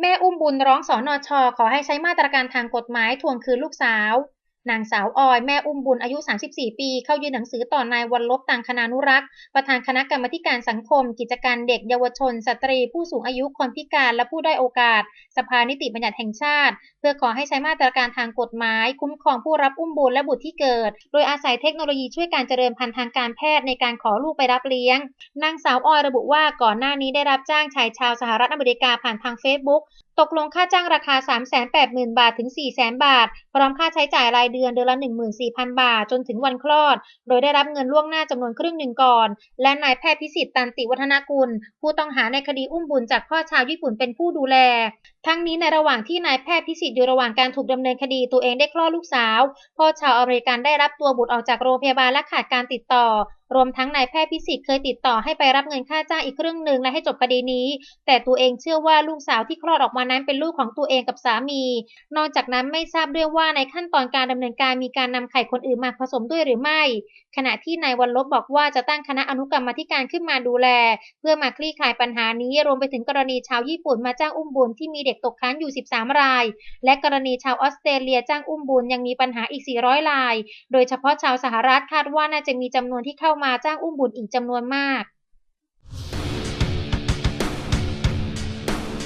แม่อุ้มบุญร้องสอนอชอขอให้ใช้มาตรการทางกฎหมายทวงคืนลูกสาว นางสาวออยแม่อุ้มบุญอายุ 34 ปี เข้ายื่นหนังสือต่อนายวันลบต่างคณานุรักษ์ ประธานคณะกรรมการสังคม กิจการเด็กเยาวชน สตรี ผู้สูงอายุคนพิการและผู้ได้โอกาส สภานิติบัญญัติแห่งชาติ เพื่อขอให้ใช้มาตรการทางกฎหมาย คุ้มครองผู้รับอุ้มบุญและบุตรที่เกิด โดยอาศัยเทคโนโลยีช่วยการเจริญพันธุ์ทางการแพทย์ในการขอลูกไปรับเลี้ยง นางสาวออยระบุว่าก่อนหน้านี้ได้รับจ้างชายชาวสหรัฐอเมริกาผ่านทางเฟซบุ๊กตกลงค่าจ้างราคา 380,000 บาทถึง 400,000 บาท พร้อมค่าใช้จ่ายรายเดือนเดือนละ 14,000 บาท จนถึงวันคลอด โดยได้รับเงินล่วงหน้าจำนวนครึ่งหนึ่งก่อน และนายแพทย์พิสิทธิ์ตันติวัฒนกุล ผู้ต้องหาในคดีอุ้มบุญจากพ่อชาวญี่ปุ่นเป็นผู้ดูแล ทั้งนี้ในระหว่างที่นายแพทย์พิสิทธิ์อยู่ระหว่างการถูกดำเนินคดีตัวเองได้คลอดลูกสาว พ่อชาวอเมริกันได้รับตัวบุตรออกจากโรงพยาบาลและขาดการติดต่อ รวมทั้งนายแพทย์พิสิทธิ์เคยติดต่อให้ไปรับเงินค่าจ้างอีกครึ่งหนึ่งและให้จบคดีนี้ แต่ตัวเองเชื่อว่าลูกสาวที่คลอดออกมานั้นเป็นลูกของตัวเองกับสามี นอกจากนั้นไม่ทราบด้วยว่าในขั้นตอนการดำเนินการมีการนำไข่คนอื่นมาผสมด้วยหรือไม่ ขณะที่นายวันลบบอกว่าจะตั้งคณะอนุกรรมธิการขึ้นมาดูแล เพื่อมาคลี่คลายปัญหานี้รวมไปถึงกรณีชาวญี่ปุ่นมาจ้างอุ้มบุญที่มีเด็กตกค้างอยู่ 13 ราย และกรณีชาวออสเตรเลียจ้างอุ้มบุญยังมีปัญหาอีก 400 ราย โดยเฉพาะชาวสหรัฐคาดว่าน่าจะมีจำนวนที่เข้ามาจ้างอุ้มบุญอีกจำนวนมาก